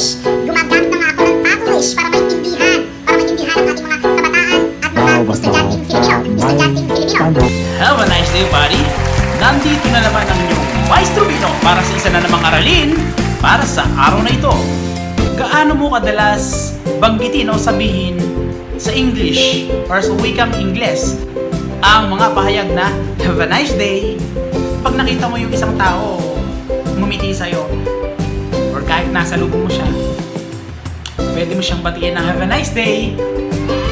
English. Gumagamit na nga ako ng Taglish para maintindihan, para maintindihan ang ating mga kabataan at mga estudyanteng Filipino. Estudyanteng Filipino. Have a nice day, buddy! Nandito na naman ang inyong Maestro Bino para sa isa na namang aralin para sa araw na ito. Gaano mo kadalas banggitin o sabihin sa English or sa wikang Ingles ang mga pahayag na Have a nice day! Pag nakita mo yung isang tao ngumiti sa'yo or kahit nasa lubong mo siya, pwede mo siyang batiin ng Have a nice day!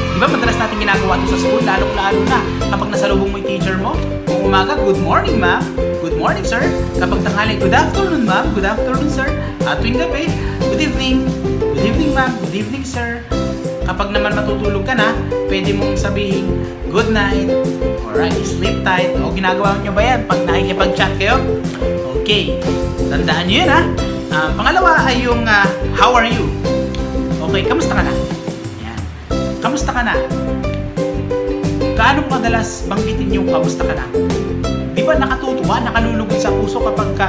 Di ba madalas natin ginagawa ito sa school, lalong-lalo na kapag nasa lubong mo yung teacher mo. Kung umaga, good morning ma'am. Good morning sir. Kapag tanghali, good afternoon ma'am. Good afternoon sir. At tuwing gabi, good evening. Good evening ma'am. Good evening sir. Kapag naman matutulog ka na, pwede mong sabihin, good night. Alright, sleep tight. O ginagawa nyo ba yan pag nakikipag-chat kayo? Okay. Tandaan nyo yun ha. Ah, pangalawa ay yung ah, how are you? Okay, kamusta ka na? Yan. Kamusta ka na? Gaano kadalas banggitin yung kamusta ka na? Di ba nakatutuwa, nakalulugod sa puso kapag ka,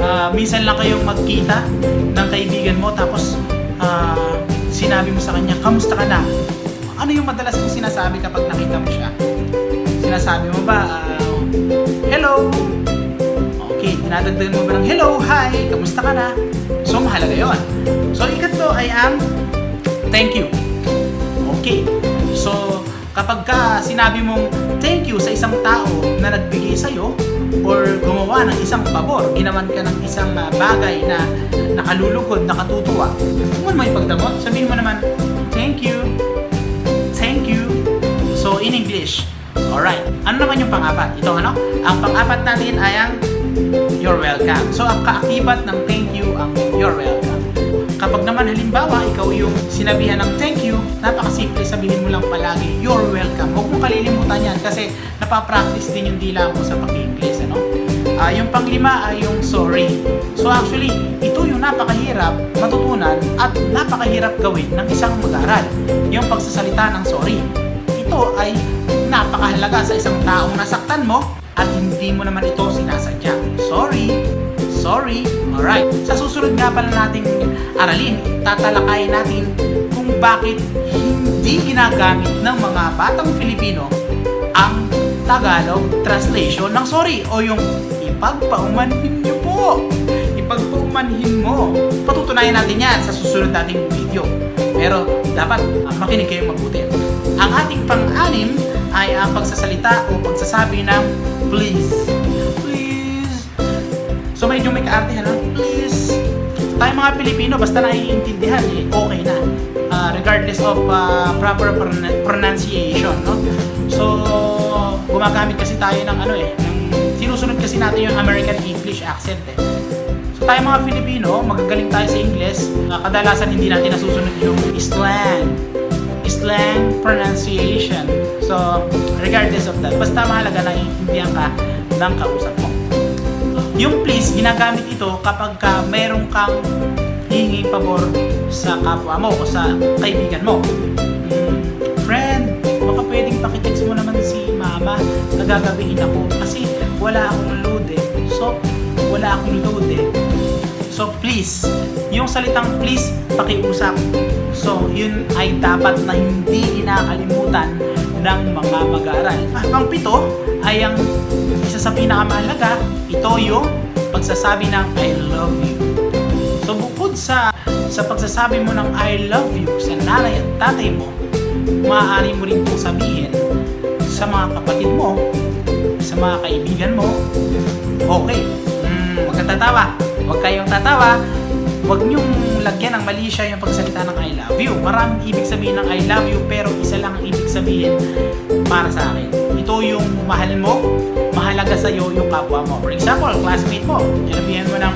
ah, minsan lang kayong magkita ng kaibigan mo tapos ah, sinabi mo sa kanya, kamusta ka na? Ano yung madalas mong sinasabi kapag nakita mo siya? Sinasabi mo ba, ah, hello? Dinadagdagan mo ba ng hello, hi, kamusta ka na? So, mahalaga yon. So, ikatlo ay ang thank you. Okay. So, kapag ka sinabi mong thank you sa isang tao na nagbigay sa'yo or gumawa ng isang pabor, ginawan ka ng isang ah, bagay na nakalulugod, nakatutuwa, huwag mo ipagdamot. Sabihin mo naman, thank you, thank you. So, in English, alright. Ano naman yung pang-apat? Ito ano? Ang pang-apat natin ay ang you're welcome. So, ang kaakibat ng thank you ang you're welcome. Kapag naman halimbawa, ikaw yung sinabihan ng thank you, napakasimple sabihin mo lang palagi, you're welcome. Huwag mo kalilimutan yan kasi napapractice din yung dila mo sa pag-English. Ano? Ah, yung panglima ay yung sorry. So actually, ito yung napakahirap matutunan at napakahirap gawin ng isang mag-aral. Yung pagsasalita ng sorry. Ito ay napakahalaga sa isang taong nasaktan mo at hindi mo naman ito sinasadya. Sorry, sorry, alright. Sa susunod nga pala nating aralin, tatalakayin natin kung bakit hindi ginagamit ng mga batang Filipino ang Tagalog translation ng sorry o yung ipagpaumanhin niyo po. Ipagpaumanhin mo. Patutunayan natin yan sa susunod nating video. Pero dapat makinig kayong mabuti. Ang ating pang-anim ay ang pagsasalita o pagsasabi ng please. Please. So medyo may kaarte ano? Please. Tayo mga Pilipino, basta naiintindihan, eh, okay na. Ah, regardless of ah, proper pron- pronunciation, no? So, gumagamit kasi tayo ng ano eh, ng, sinusunod kasi natin yung American English accent eh. So tayo mga Filipino, magagaling tayo sa English, ah, kadalasan hindi natin nasusunod yung slang. Slang pronunciation. So, regardless of that, basta mahalaga na iintindihan ka ng kausap mo. Yung please, ginagamit ito kapag ka meron kang hihingi pabor sa kapwa mo o sa kaibigan mo. Mm, friend, baka pwedeng pakitext mo naman si mama na gagabihin ako kasi wala akong load eh. So, wala akong load eh. So, please, yung salitang please, pakiusap. So, yun ay dapat na hindi inakalimutan ng mga mag-aaral. Ah, pang pito ay ang isa sa pinakamahalaga, ito yung pagsasabi ng I love you. So, bukod sa sa pagsasabi mo ng I love you sa nanay at tatay mo, maaari mo rin itong sabihin sa mga kapatid mo, sa mga kaibigan mo, okay, mm, huwag kang tatawa, huwag kayong tatawa, huwag niyong lagyan ng mali siya yung pagsalita ng I love you. Maraming ibig sabihin ng I love you, pero isa lang ang ibig sabihin para sa akin. Ito yung mahal mo, mahalaga sa iyo yung kapwa mo. For example, classmate mo, sinabihan mo ng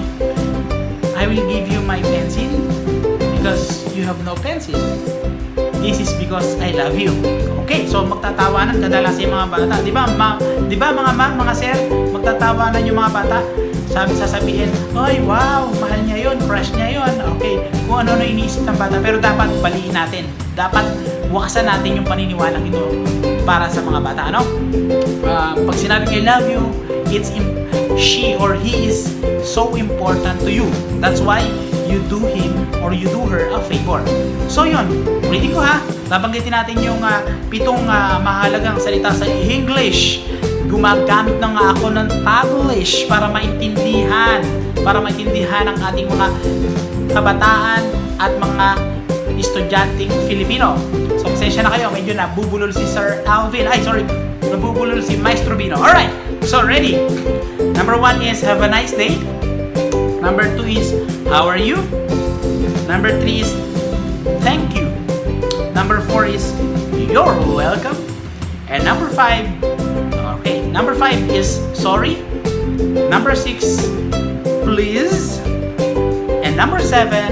I will give you my pencil because you have no pencil. This is because I love you. Okay, so magtatawanan kadalasan yung mga bata. Di ba, ma, di ba mga ma'am, mga sir, magtatawanan yung mga bata. Sabi sasabihin, Ay, wow, mahal niya yon, crush niya yon. Okay, kung ano-ano iniisip ng bata. Pero dapat baliin natin. Dapat wakasan natin yung paniniwalang ito para sa mga bata. Ano? Ah, pag sinabing I love you, it's she or he is so important to you. That's why you do him or you do her a favor. So yun, reading ko ha. Babanggitin natin yung ah, pitong ah, mahalagang salita sa English. Gumagamit na nga ako ng Taglish para maintindihan, para maintindihan ang ating mga kabataan at mga estudyanteng Filipino. So, pasensya na kayo, medyo nabubulol si Sir Alvin. Ay, sorry, nabubulol si Maestro Bino. Alright, so ready. Number one is have a nice day. Number two is how are you? Number three is thank you. Number four is you're welcome. And number five, number five is sorry. Number six, please. And number seven,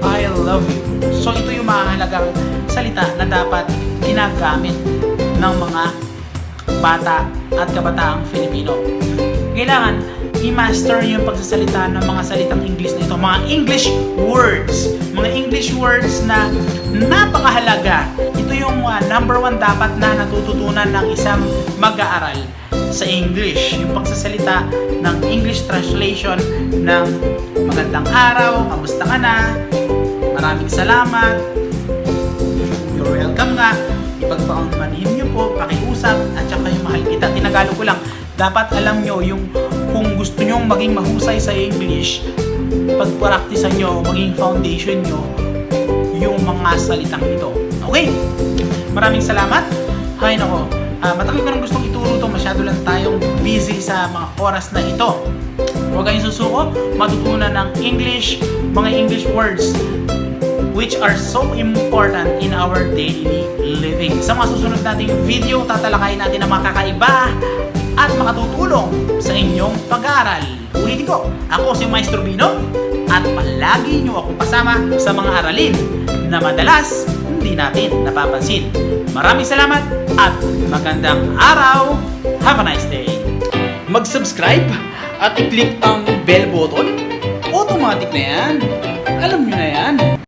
I love you. So ito yung mahalagang salita na dapat ginagamit ng mga bata at kabataang Filipino. Kailangan i-master yung pagsasalita ng mga salitang English na ito, mga English words, mga English words na napakahalaga. Ito yung uh, number one dapat na natututunan ng isang mag-aaral sa English. Yung pagsasalita ng English translation ng magandang araw, kamusta ka na, maraming salamat, you're welcome nga, ipagpaunmanin niyo po, pakiusap, at saka yung mahal kita. Tinagalog ko lang, dapat alam nyo yung kung gusto nyong maging mahusay sa English, pagpraktisan nyo, maging foundation nyo, yung mga salitang ito. Okay? Maraming salamat. Hay nako, ah, matagal ko nang gustong ituro to, masyado lang tayong busy sa mga oras na ito. Huwag kayong susuko, matutunan ng English, mga English words which are so important in our daily living. Sa mga susunod nating video, tatalakayin natin ang mga kakaiba at makatutulong sa inyong pag-aaral. Ulitin ko, ako si Maestro Bino at palagi nyo akong kasama sa mga aralin na madalas hindi natin napapansin. Maraming salamat at magandang araw. Have a nice day. Mag-subscribe at i-click ang bell button. Automatic na yan. Alam nyo na yan.